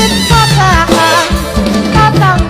คิดภาพจาก็ตั้ง